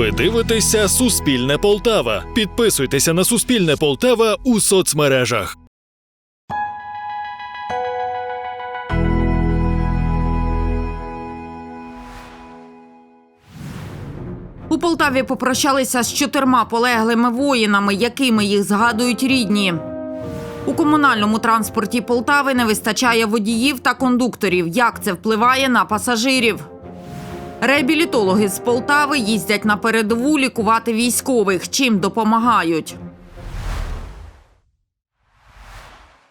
Ви дивитеся Суспільне Полтава. Підписуйтеся на Суспільне Полтава у соцмережах. У Полтаві попрощалися з чотирма полеглими воїнами, якими їх згадують рідні. У комунальному транспорті Полтави не вистачає водіїв та кондукторів. Як це впливає на пасажирів? Реабілітологи з Полтави їздять на передову лікувати військових. Чим допомагають?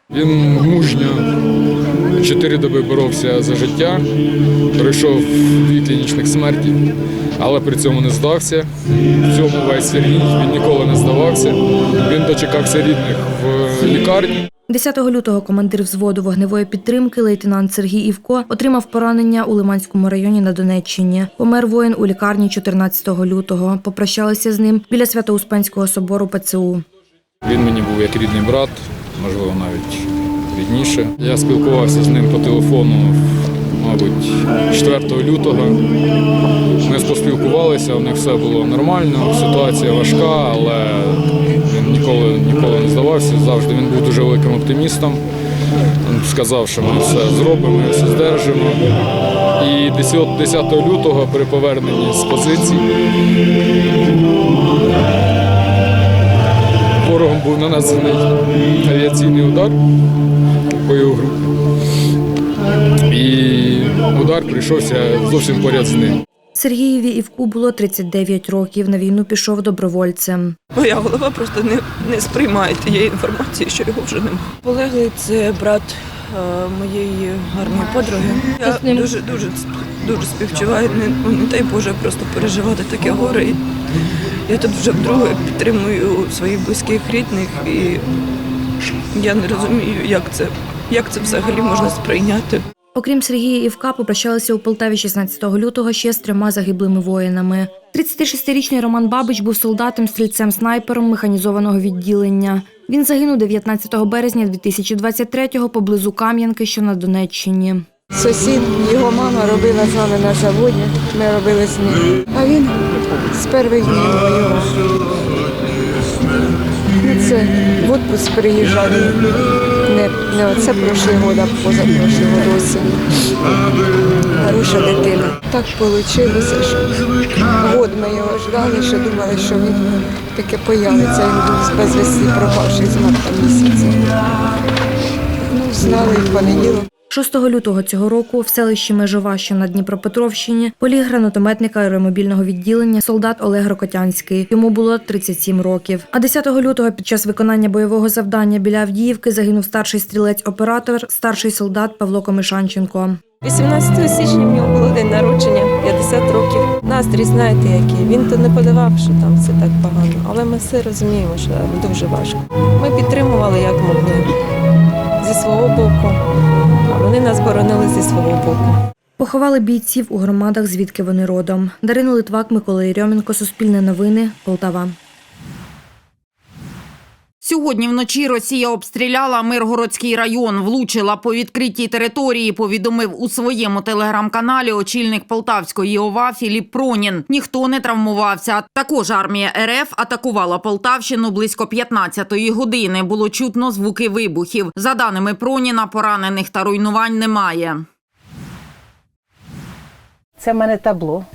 Він мужньо чотири доби боровся за життя, пройшов дві клінічних смерті, але при цьому не здався. В цьому весь Сергій він ніколи не здавався. Він дочекався рідних в лікарні. 10 лютого командир взводу вогневої підтримки лейтенант Сергій Івко отримав поранення у Лиманському районі на Донеччині. Помер воїн у лікарні 14 лютого. Попрощалися з ним біля Свято-Успенського собору ПЦУ. Він мені був як рідний брат, можливо, навіть рідніше. Я спілкувався з ним по телефону, мабуть, 4 лютого. Ми поспілкувалися, у них все було нормально, ситуація важка, але він ніколи, ніколи не здавався. Завжди він був дуже великим оптимістом. Він сказав, що ми все зробимо, ми все здержимо. І 10 10 лютого при поверненні з позицій ворогом був нанесений авіаційний удар по його групі. І удар прийшовся зовсім поряд з ним. Сергієві Івку було 39 років. На війну пішов добровольцем. Моя голова просто не, не сприймає тієї інформації, що його вже немає. Полеглий це брат е, моєї гарної подруги. Я дуже дуже дуже співчуваю. Не, ну, не дай Боже просто переживати таке горе. І я тут вже вдруге підтримую своїх близьких рідних, і я не розумію, як це, як це взагалі можна сприйняти. Окрім Сергія Івка, попрощалися у Полтаві 16 лютого ще з трьома загиблими воїнами. 36-річний Роман Бабич був солдатом, стрільцем снайпером механізованого відділення. Він загинув 19 березня 2023-го поблизу Кам'янки, що на Донеччині. Сусід, його мама робила з нами на заводі, ми робили з ним. А він з перших днів воював. Це в отпуск приїжджав. Не, не оце прошлий год, а позапрошлий год. Хороша дитина. Так вийшло, що год ми його ждали, що думали, що він таке появиться. Він був безвісті пропавший з марта місяця. Ну, знали в понеділок. 6 лютого цього року в селищі Межова, що на Дніпропетровщині, поліг гранатометника аеромобільного відділення солдат Олег Рокотянський. Йому було 37 років. А 10 лютого під час виконання бойового завдання біля Авдіївки загинув старший стрілець-оператор, старший солдат Павло Комишанченко. 18 січня в нього було день народження, 50 років. Настрій знаєте який. Він то не подавав, що там все так погано. Але ми все розуміємо, що дуже важко. Ми підтримували як могли зі свого боку, вони нас боронили зі свого боку. Поховали бійців у громадах, звідки вони родом. Дарина Литвак, Микола Єрьоменко, Суспільне новини, Полтава. Сьогодні вночі Росія обстріляла Миргородський район, влучила по відкритій території. Повідомив у своєму телеграм-каналі очільник Полтавської ОВА Філіп Пронін. Ніхто не травмувався. Також армія РФ атакувала Полтавщину близько 15-ї години. Було чутно звуки вибухів. За даними Проніна, поранених та руйнувань немає. Це в мене табло.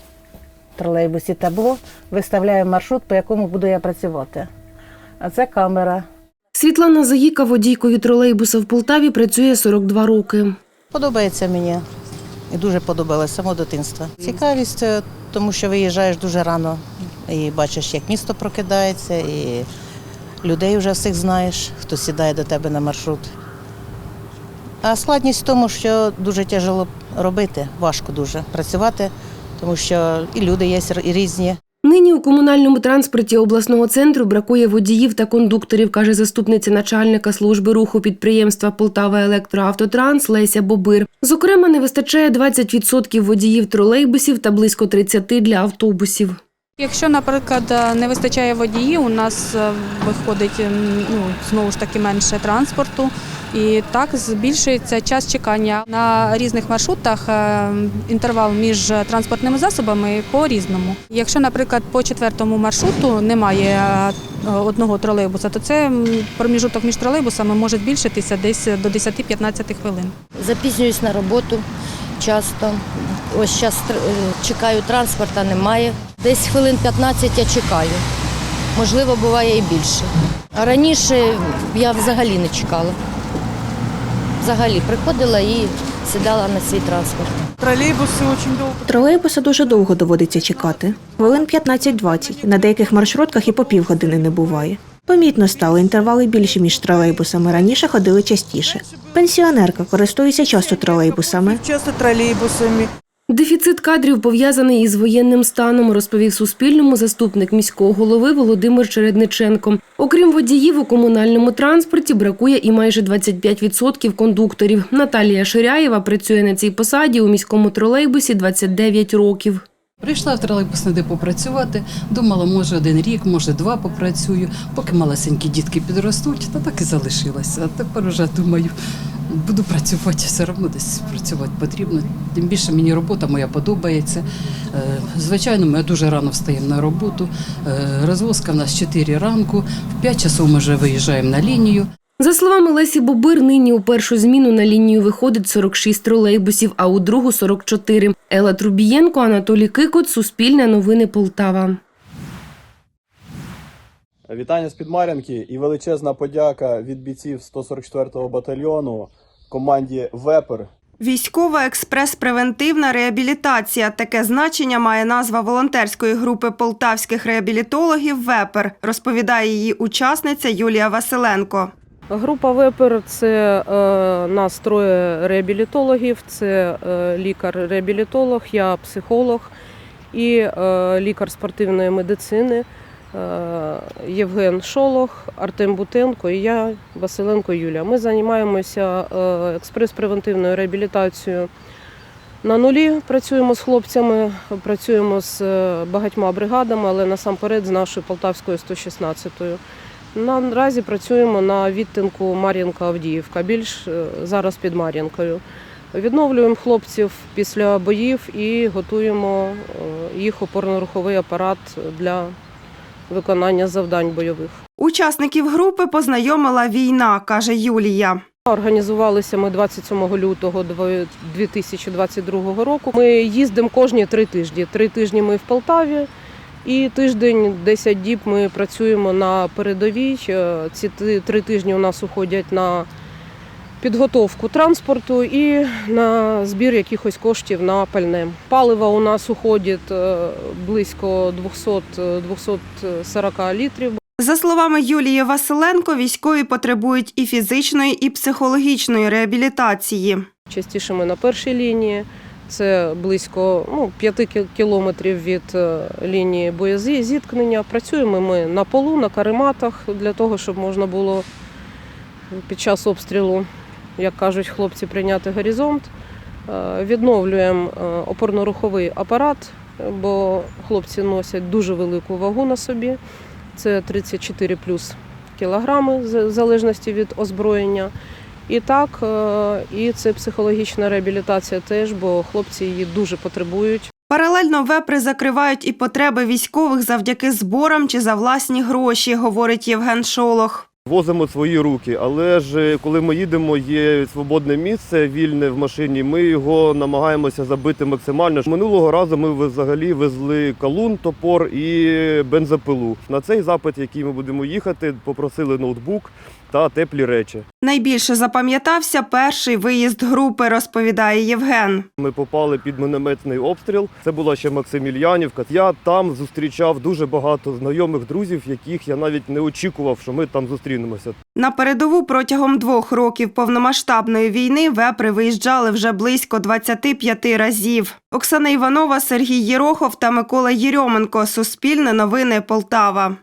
Тролейбусі табло. Виставляю маршрут, по якому буду я працювати. А це камера. Світлана Заїка водійкою тролейбуса в Полтаві працює 42 роки. Подобається мені. І дуже подобалось з самого дитинства. Цікавість, е, тому що виїжджаєш дуже рано і бачиш, як місто прокидається, і людей вже всіх знаєш, хто сідає до тебе на маршрут. А складність в тому, що дуже тяжело робити, важко дуже працювати, тому що і люди є і різні. Нині у комунальному транспорті обласного центру бракує водіїв та кондукторів, каже заступниця начальника служби руху підприємства Полтава Електроавтотранс Леся Бобир. Зокрема, не вистачає 20% водіїв тролейбусів та близько 30% для автобусів. Якщо, наприклад, е, не вистачає водіїв, у нас е, виходить ну, знову ж таки менше транспорту. І так збільшується час чекання на різних маршрутах. е, Інтервал між транспортними засобами по-різному. Якщо, наприклад, по четвертому маршруту немає е, одного тролейбуса, то це проміжуток між тролейбусами може збільшитися десь до 10-15 хвилин. Запізнююсь на роботу часто. Ось зараз чекаю транспорта, немає. Десь хвилин 15 я чекаю. Можливо, буває і більше. А раніше я взагалі не чекала. Взагалі приходила і сідала на свій транспорт. Тролейбуса дуже довго доводиться чекати. Хвилин 15-20. На деяких маршрутках і по півгодини не буває. Помітно стало, інтервали більші між тролейбусами. Раніше ходили частіше. Пенсіонерка користується часто тролейбусами. Дефіцит кадрів пов'язаний із воєнним станом, розповів Суспільному заступник міського голови Володимир Чередниченко. Окрім водіїв, у комунальному транспорті бракує і майже 25% кондукторів. Наталія Ширяєва працює на цій посаді у міському тролейбусі 29 років. Прийшла в тролейбусне депо працювати, думала, може один рік, може два попрацюю, поки малесенькі дітки підростуть, та так і залишилася. А тепер вже думаю, буду працювати, все одно десь працювати потрібно. Тим більше мені робота моя подобається. Е, Звичайно, ми дуже рано встаємо на роботу. Е, Розвозка в нас 4 ранку, в 5 часов ми вже виїжджаємо на лінію. За словами Лесі Бобир, нині у першу зміну на лінію виходить 46 тролейбусів, а у другу 44. Ела Трубієнко, Анатолій Кикот, Суспільне новини Полтава. Вітання з Підмар'янки і величезна подяка від бійців 144-го батальйону команді Вепер. Військова експрес-превентивна реабілітація. Таке значення має назва волонтерської групи полтавських реабілітологів ВЕПЕР, розповідає її учасниця Юлія Василенко. Група Вепер це е, нас троє реабілітологів, це е, лікар-реабілітолог, я психолог і е, лікар спортивної медицини Євген Шолох, Артем Бутенко і я, Василенко Юлія. Ми займаємося е, експрес-превентивною реабілітацією. На нулі працюємо з хлопцями, працюємо з е, багатьма бригадами, але насамперед з нашою Полтавською 116-ю. Наразі працюємо на відтинку Мар'їнка-Авдіївка, більш е, зараз під Мар'їнкою. Відновлюємо хлопців після боїв і готуємо е, їх опорно-руховий апарат для виконання завдань бойових. Учасників групи познайомила війна, каже Юлія. Організувалися ми 27 лютого 2022 року. Ми їздимо кожні три тижні. Три тижні ми в Полтаві, і тиждень, 10 діб ми працюємо на передовій. Е, Ці три тижні у нас уходять на підготовку транспорту і на збір якихось коштів на пальне. Палива у нас уходить е, близько 200-240 літрів. За словами Юлії Василенко, військові потребують і фізичної, і психологічної реабілітації. Частіше ми на першій лінії. Це близько ну, 5 кілометрів від е, лінії боєзіткнення. Працюємо ми на полу, на карематах для того, щоб можна було під час обстрілу, як кажуть хлопці, прийняти горизонт. Е, Відновлюємо е, опорно-руховий апарат, бо хлопці носять дуже велику вагу на собі. Це 34 плюс кілограми в залежності від озброєння. І так, е, і це психологічна реабілітація теж, бо хлопці її дуже потребують. Паралельно вепри закривають і потреби військових завдяки зборам чи за власні гроші, говорить Євген Шолох. Возимо свої руки, але ж коли ми їдемо, є свободне місце вільне в машині. Ми його намагаємося забити максимально. Минулого разу ми взагалі везли калун, топор і бензопилу. На цей запит, який ми будемо їхати, попросили ноутбук та теплі речі. Найбільше запам'ятався перший виїзд групи, розповідає Євген. Ми попали під мінометний обстріл. Це була ще Максимільянівка. Я там зустрічав дуже багато знайомих друзів, яких я навіть не очікував, що ми там зустрінемося. На передову протягом двох років повномасштабної війни вепри виїжджали вже близько 25 разів. Оксана Іванова, Сергій Єрохов та Микола Єрьоменко. Суспільне новини Полтава.